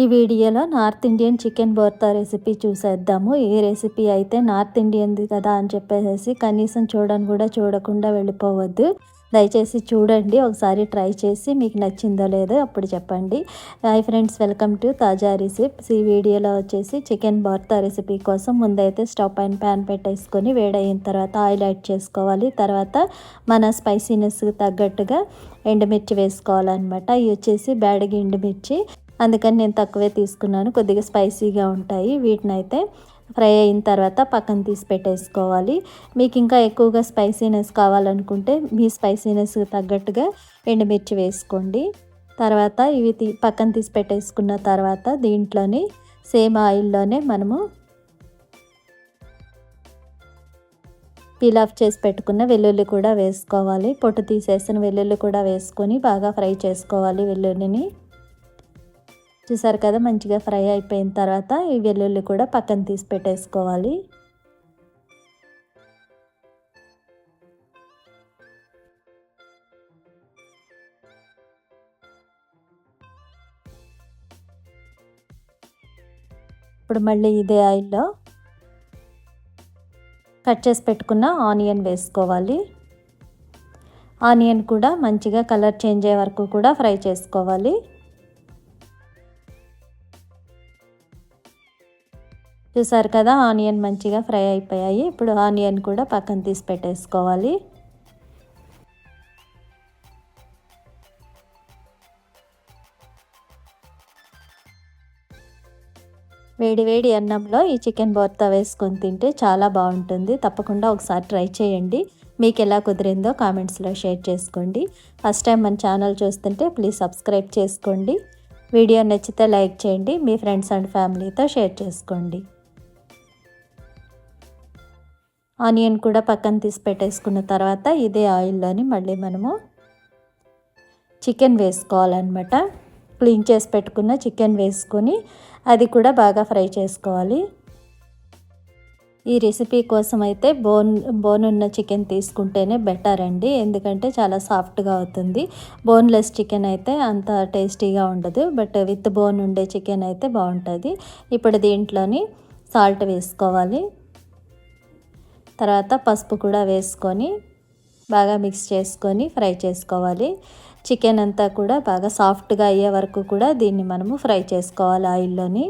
ఈ వీడియోలో North Indian chicken bharta recipe చూసేద్దాము. ఈ రెసిపీ అయితే నార్త్ ఇండియన్ది కదా అని చెప్పేసి కనీసం చూడని కూడా చూడకుండా వెళ్ళిపోవద్దు. దయచేసి చూడండి ఒకసారి ట్రై చేసి మీకు నచ్చిందో లేదో అప్పుడు చెప్పండి. Hi friends welcome to Taza recipes. ఈ వీడియోలో వచ్చేసి చికెన్ బోర్తా రెసిపీ కోసం ముందైతే స్టవ్ పైన ప్యాన్ పెట్టేసుకొని వేడయిన తర్వాత ఆయిల్ యాడ్ చేసుకోవాలి. తర్వాత మన స్పైసీనెస్కి తగ్గట్టుగా ఎండుమిర్చి వేసుకోవాలన్నమాట. ఇవి వచ్చేసి బ్యాడగి ఎండుమిర్చి అందుకని నేను తక్కువే తీసుకున్నాను. కొద్దిగా స్పైసీగా ఉంటాయి. వీటిని అయితే ఫ్రై అయిన తర్వాత పక్కన తీసి పెట్టేసుకోవాలి. మీకు ఇంకా ఎక్కువగా స్పైసీనెస్ కావాలనుకుంటే మీ స్పైసీనెస్ తగ్గట్టుగా ఎండుమిర్చి వేసుకోండి. తర్వాత ఇవి తీ పక్కన తీసి పెట్టేసుకున్న తర్వాత దీంట్లోని సేమ్ ఆయిల్లోనే మనము పీల్ ఆఫ్ చేసి పెట్టుకున్న వెల్లుల్లి కూడా వేసుకోవాలి. పొట్టు తీసేసిన వెల్లుల్లి కూడా వేసుకొని బాగా ఫ్రై చేసుకోవాలి వెల్లుల్లిని. చూసారు కదా మంచిగా ఫ్రై అయిపోయిన తర్వాత ఈ వెల్లుల్లి కూడా పక్కన తీసి పెట్టేసుకోవాలి. ఇప్పుడు మళ్ళీ ఇదే ఆయిల్లో కట్ చేసి పెట్టుకున్న ఆనియన్ వేసుకోవాలి. ఆనియన్ కూడా మంచిగా కలర్ చేంజ్ అయ్యే వరకు కూడా ఫ్రై చేసుకోవాలి. చూసారు కదా ఆనియన్ మంచిగా ఫ్రై అయిపోయాయి. ఇప్పుడు ఆనియన్ కూడా పక్కన తీసి పెట్టేసుకోవాలి. వేడి వేడి అన్నంలో ఈ చికెన్ బోర్తా వేసుకొని తింటే చాలా బాగుంటుంది. తప్పకుండా ఒకసారి ట్రై చేయండి. మీకు ఎలా కుదిరిందో కామెంట్స్లో షేర్ చేసుకోండి. ఫస్ట్ టైం మన ఛానల్ చూస్తుంటే ప్లీజ్ సబ్స్క్రైబ్ చేసుకోండి. వీడియో నచ్చితే లైక్ చేయండి. మీ ఫ్రెండ్స్ అండ్ ఫ్యామిలీతో షేర్ చేసుకోండి. ఆనియన్ కూడా పక్కన తీసి పెట్టేసుకున్న తర్వాత ఇదే ఆయిల్లోని మళ్ళీ మనము చికెన్ వేసుకోవాలన్నమాట. క్లీన్ చేసి పెట్టుకున్న చికెన్ వేసుకొని అది కూడా బాగా ఫ్రై చేసుకోవాలి. ఈ రెసిపీ కోసం అయితే బోన్ బోన్ ఉన్న చికెన్ తీసుకుంటేనే బెటర్ అండి. ఎందుకంటే చాలా సాఫ్ట్గా అవుతుంది. బోన్లెస్ చికెన్ అయితే అంత టేస్టీగా ఉండదు. బట్ విత్ బోన్ ఉండే చికెన్ అయితే బాగుంటుంది. ఇప్పుడు దీంట్లోని సాల్ట్ వేసుకోవాలి. తర్వాత పసుపు కూడా వేసుకొని బాగా మిక్స్ చేసుకొని ఫ్రై చేసుకోవాలి. చికెన్ అంతా కూడా బాగా సాఫ్ట్గా అయ్యే వరకు కూడా దీన్ని మనము ఫ్రై చేసుకోవాలి ఆయిల్లోని.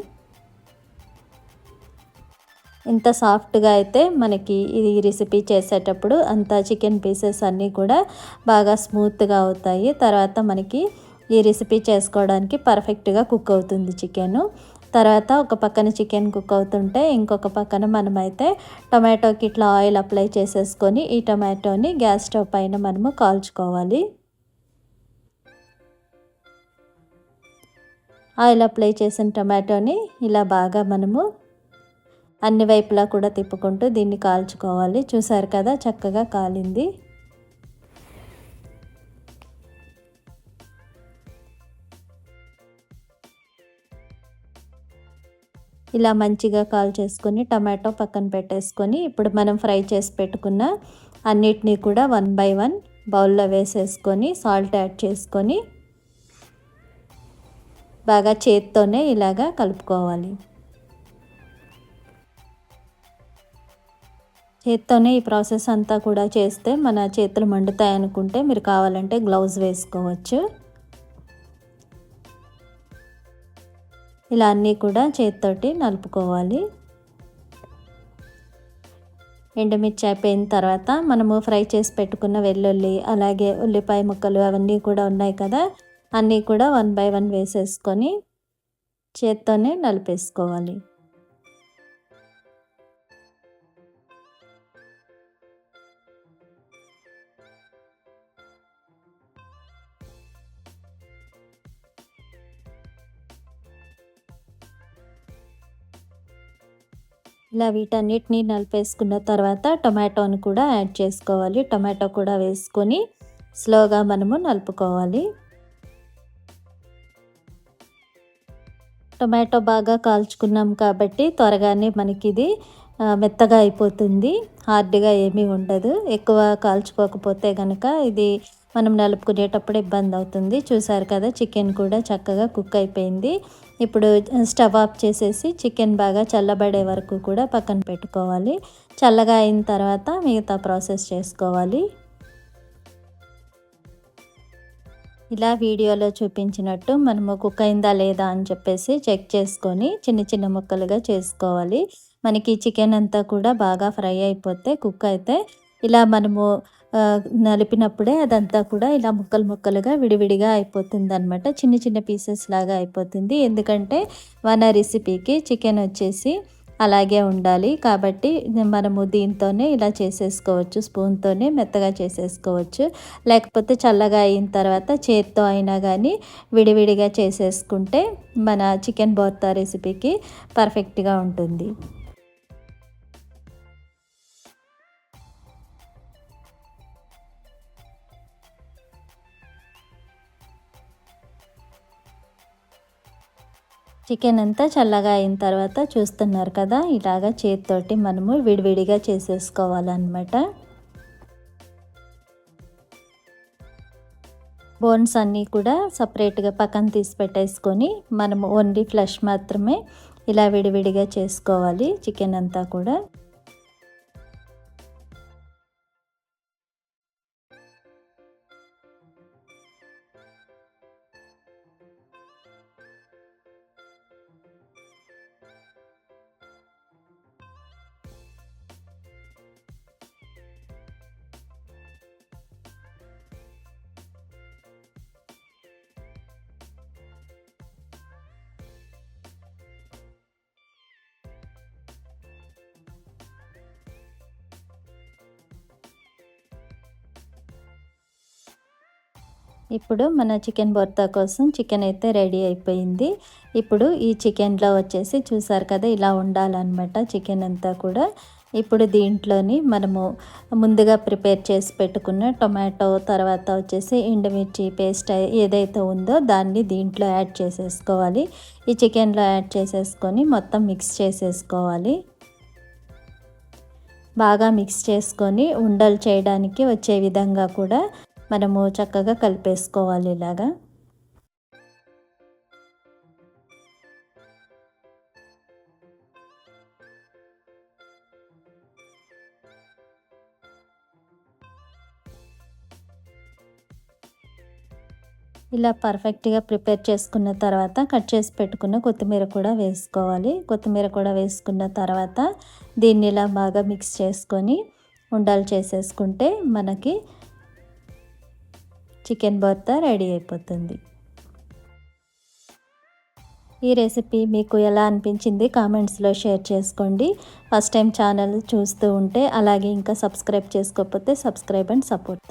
ఇంత సాఫ్ట్గా అయితే మనకి ఈ రెసిపీ చేసేటప్పుడు అంత చికెన్ పీసెస్ అన్నీ కూడా బాగా స్మూత్గా అవుతాయి. తర్వాత మనకి ఈ రెసిపీ చేసుకోవడానికి పర్ఫెక్ట్గా కుక్ అవుతుంది చికెను తర్వాత ఒక పక్కన చికెన్ కుక్ అవుతుంటే ఇంకొక పక్కన మనమైతే టొమాటోకి ఇట్లా ఆయిల్ అప్లై చేసేసుకొని ఈ టొమాటోని గ్యాస్ స్టవ్ పైన మనము కాల్చుకోవాలి. ఆయిల్ అప్లై చేసిన టొమాటోని ఇలా బాగా మనము అన్ని వైపులా కూడా తిప్పుకుంటూ దీన్ని కాల్చుకోవాలి. చూసారు కదా చక్కగా కాలింది. ఇలా మంచిగా కాల్ చేసుకొని టమాటో పక్కన పెట్టేసుకొని ఇప్పుడు మనం ఫ్రై చేసి పెట్టుకున్న అన్నిటినీ కూడా వన్ బై వన్ బౌల్లో వేసేసుకొని సాల్ట్ యాడ్ చేసుకొని బాగా చేత్తోనే ఇలాగా కలుపుకోవాలి. చేత్తోనే ఈ ప్రాసెస్ అంతా కూడా చేస్తే మన చేతులు మండుతాయి అనుకుంటే మీరు కావాలంటే గ్లౌజ్ వేసుకోవచ్చు. ఇలా అన్నీ కూడా చేతితోటి నలుపుకోవాలి. ఎండుమిర్చి అయిపోయిన తర్వాత మనము ఫ్రై చేసి పెట్టుకున్న వెల్లుల్లి అలాగే ఉల్లిపాయ ముక్కలు అవన్నీ కూడా ఉన్నాయి కదా అన్నీ కూడా వన్ బై వన్ వేసేసుకొని చేత్తోనే నలిపేసుకోవాలి. ఇలా వీటన్నిటిని నలిపేసుకున్న తర్వాత టొమాటోని కూడా యాడ్ చేసుకోవాలి. టొమాటో కూడా వేసుకొని స్లోగా మనము నలుపుకోవాలి. టొమాటో బాగా కాల్చుకున్నాం కాబట్టి త్వరగానే మనకి ఇది మెత్తగా అయిపోతుంది. హార్డ్గా ఏమీ ఉండదు. ఎక్కువ కాల్చుకోకపోతే కనుక ఇది మనం నలుపుకునేటప్పుడు ఇబ్బంది అవుతుంది. చూసారు కదా చికెన్ కూడా చక్కగా కుక్ అయిపోయింది. ఇప్పుడు స్టవ్ ఆఫ్ చేసేసి చికెన్ బాగా చల్లబడే వరకు కూడా పక్కన పెట్టుకోవాలి. చల్లగా అయిన తర్వాత మిగతా ప్రాసెస్ చేసుకోవాలి. ఇలా వీడియోలో చూపించినట్టు మనము కుక్ అయిందా లేదా అని చెప్పేసి చెక్ చేసుకొని చిన్న చిన్న ముక్కలుగా చేసుకోవాలి. మనకి చికెన్ అంతా కూడా బాగా ఫ్రై అయిపోతే కుక్ అయితే ఇలా మనము నలిపినప్పుడే అదంతా కూడా ఇలా ముక్కలు ముక్కలుగా విడివిడిగా అయిపోతుంది అనమాట చిన్న చిన్న పీసెస్ లాగా అయిపోతుంది. ఎందుకంటే మన రెసిపీకి చికెన్ వచ్చేసి అలాగే ఉండాలి. కాబట్టి మనము దీంతోనే ఇలా చేసేసుకోవచ్చు. స్పూన్తోనే మెత్తగా చేసేసుకోవచ్చు. లేకపోతే చల్లగా అయిన తర్వాత చేత్తో అయినా కానీ విడివిడిగా చేసేసుకుంటే మన చికెన్ బోర్తా రెసిపీకి పర్ఫెక్ట్గా ఉంటుంది. చికెన్ అంతా చల్లగా అయిన తర్వాత చూస్తున్నారు కదా ఇలాగా చేతితోటి మనము విడివిడిగా చేసేసుకోవాలన్నమాట. బోన్స్ అన్నీ కూడా సపరేట్గా పక్కన తీసి పెట్టేసుకొని మనము ఓన్లీ ఫ్లష్ మాత్రమే ఇలా విడివిడిగా చేసుకోవాలి చికెన్ అంతా కూడా. ఇప్పుడు మన చికెన్ బొర్తా కోసం చికెన్ అయితే రెడీ అయిపోయింది. ఇప్పుడు ఈ చికెన్లో వచ్చేసి చూసారు కదా ఇలా ఉండాలన్నమాట చికెన్ అంతా కూడా. ఇప్పుడు దీంట్లోని మనము ముందుగా ప్రిపేర్ చేసి పెట్టుకున్న టొమాటో తర్వాత వచ్చేసి ఎండుమిర్చి పేస్ట్ ఏదైతే ఉందో దాన్ని దీంట్లో యాడ్ చేసేసుకోవాలి. ఈ చికెన్లో యాడ్ చేసేసుకొని మొత్తం మిక్స్ చేసేసుకోవాలి. బాగా మిక్స్ చేసుకొని ఉండలు చేయడానికి వచ్చే విధంగా కూడా మనము చక్కగా కలిపేసుకోవాలి ఇలాగా. ఇలా పర్ఫెక్ట్గా ప్రిపేర్ చేసుకున్న తర్వాత కట్ చేసి పెట్టుకున్న కొత్తిమీర కూడా వేసుకోవాలి. కొత్తిమీర కూడా వేసుకున్న తర్వాత దీన్ని ఇలా బాగా మిక్స్ చేసుకొని ఉండాలు చేసేసుకుంటే మనకి చికెన్ బర్తా రెడీ అయిపోతుంది. ఈ రెసిపీ మీకు ఎలా అనిపించింది కామెంట్స్లో షేర్ చేసుకోండి. ఫస్ట్ టైం ఛానల్ చూస్తూ ఉంటే అలాగే ఇంకా సబ్స్క్రైబ్ చేసుకోకపోతే సబ్స్క్రైబ్ అండ్ సపోర్ట్.